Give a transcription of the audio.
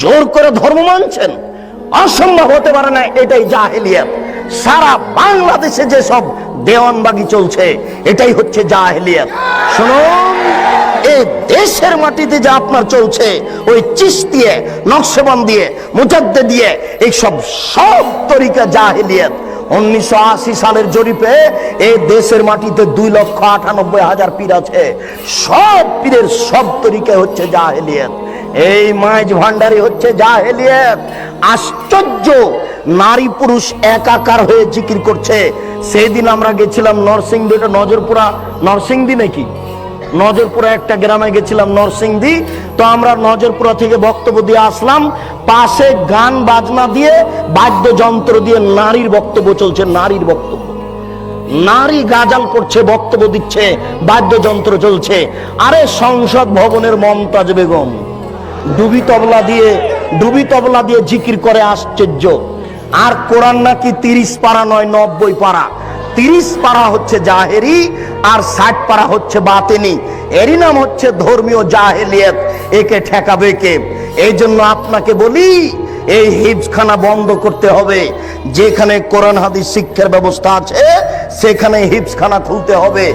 জোর করে ধর্ম মানছেন? অসম্ভব হতে পারে না, এটাই জাহেলিয়াত। সারা বাংলাদেশে যে সব দেওয়ানবাগি চলছে, এটাই হচ্ছে জাহেলিয়াত। শুনুন এই দেশের মাটিতে যা আপনার চলছে, ওই চিস দিয়ে নকশবন দিয়ে, মুজাদ্দে দিয়ে এই সব সব তরিকা জাহেলিয়াত। উনিশশো আশি সালের জরিপে এই দেশের মাটিতে দুই লক্ষ আটানব্বই হাজার পীর আছে। সব পীরের সব তরিকা হচ্ছে জাহেলিয়াত। এই মাইজ ভান্ডারি হচ্ছে যা জাহেলিয়াত। আশ্চর্য! নারী পুরুষ একাকার হয়ে জিকির করছে। সেই দিন আমরা গেছিলাম নরসিংদী, এটা নজরপুরা, নরসিংদী নাকি? নজরপুরা একটা গ্রামে গেছিলাম নরসিংদী। তো আমরা নজরপুরা থেকে বক্তব্য দিয়ে আসলাম। পাশে গান বাজনা দিয়ে, বাদ্যযন্ত্র দিয়ে নারীর বক্তব্য চলছে, নারীর বক্তব্য। নারী গাজাল করছে, বক্তব্য দিচ্ছে, বাদ্যযন্ত্র চলছে। আরে সংসদ ভবনের মমতাজ বেগম ডুবি তবলা দিয়ে, ডুবি তবলা দিয়ে জিকির করে আশ্চর্য। আর কোরআন নাকি তিরিশ পারা নয়, নব্বই পারা। তিরিশ পারা হচ্ছে জাহেরি, আর ষাট পারা হচ্ছে বাতেনি। এরই নাম হচ্ছে ধর্মীয় জাহেলিয়ত। একে ঠেকাবে কে? এই জন্য আপনাকে বলি, এই হিপসখানা বন্ধ করতে হবে। যেখানে কোরআন, হাদিস, শিক্ষার ব্যবস্থা আছে, সেখানে হিপসখানা খুলতে হবে।